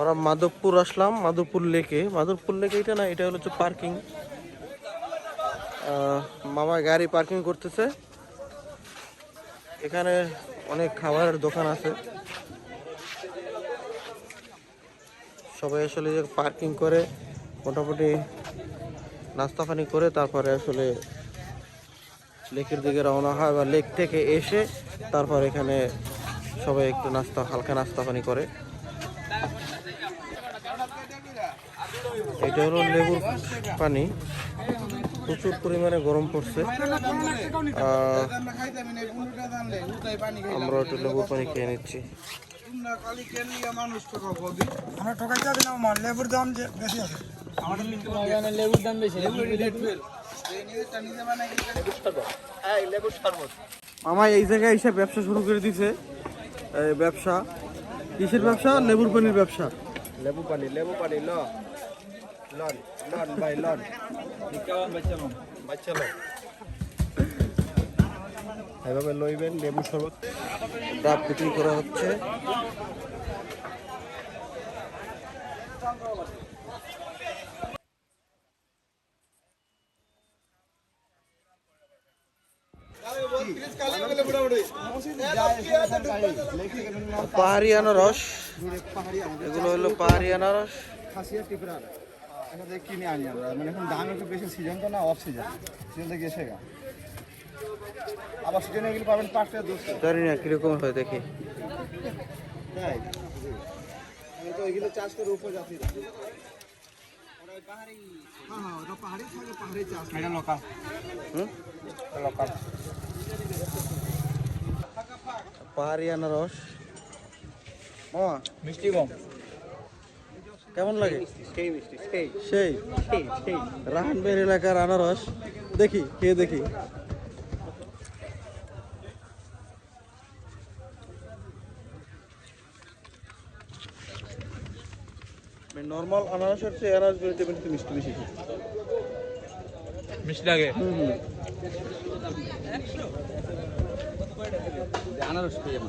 আমরা মাধবপুর আসলাম, মাধবপুর লেকে। মাধবপুর লেকে এটা না, এটা হলো হচ্ছে পার্কিং মামা গাড়ি পার্কিং করতেছে। এখানে অনেক খাবারের দোকান আছে। সবাই আসলে যে পার্কিং করে, মোটামুটি নাস্তা পানি করে, তারপরে আসলে লেকের দিকে রওনা হয় বা লেক থেকে এসে, তারপর এখানে সবাই একটু নাস্তা, হালকা নাস্তা পানি করে। এটা হলো লেবুর পানি। প্রচুর পরিমাণে গরম পড়ছে। আমরা একটু লেবুর পানি খেয়ে নিচ্ছি। আমরা ঠকাইতে আমার লেবুর দাম বেশি আছে। লেবুর দাম বেশি। মামা এই জায়গায় এসে ব্যবসা শুরু করে দিছে। ব্যবসা। কিসের ব্যবসা? লেবুর পানির ব্যবসা। লেবু পানি লেবু পানি ল লন লন ভাই লন বাচ্চা লন এভাবে লইবেন, লেবু শরবত ডাব বিক্রি করা হচ্ছে। পাহাড়ি আনারস এগুলো হলো পাহাড়ি আনারস খাসিয়া টিপরার এখান কিনে আনি আমরা। মানে এখন দাম একটু বেশি সিজন তো না অফ সিজন সিজন থেকে এসে গা আবার সিজনে গেলে পাবেন পাঁচটা দুশো জানি না কীরকম হয় দেখি। তাই? আমি তো এগুলো চাষ করে উপজাতিরা হ্যাঁ হ্যাঁ ওটা পাহাড়ি থাকে পাহাড়ি চাষ এটা লোকাল হুম? লোকাল পাহাড়ি আনারস মামা মিষ্টি কম কেমন লাগে? সেই রাহানবের এলাকার আনারস। দেখি খেয়ে দেখি। নর্মাল আনারসের চেয়ে আনারসগুলিতে কিন্তু মিষ্টি বেশি মিষ্টি লাগে? হুম হুম। আনারস খেয়ে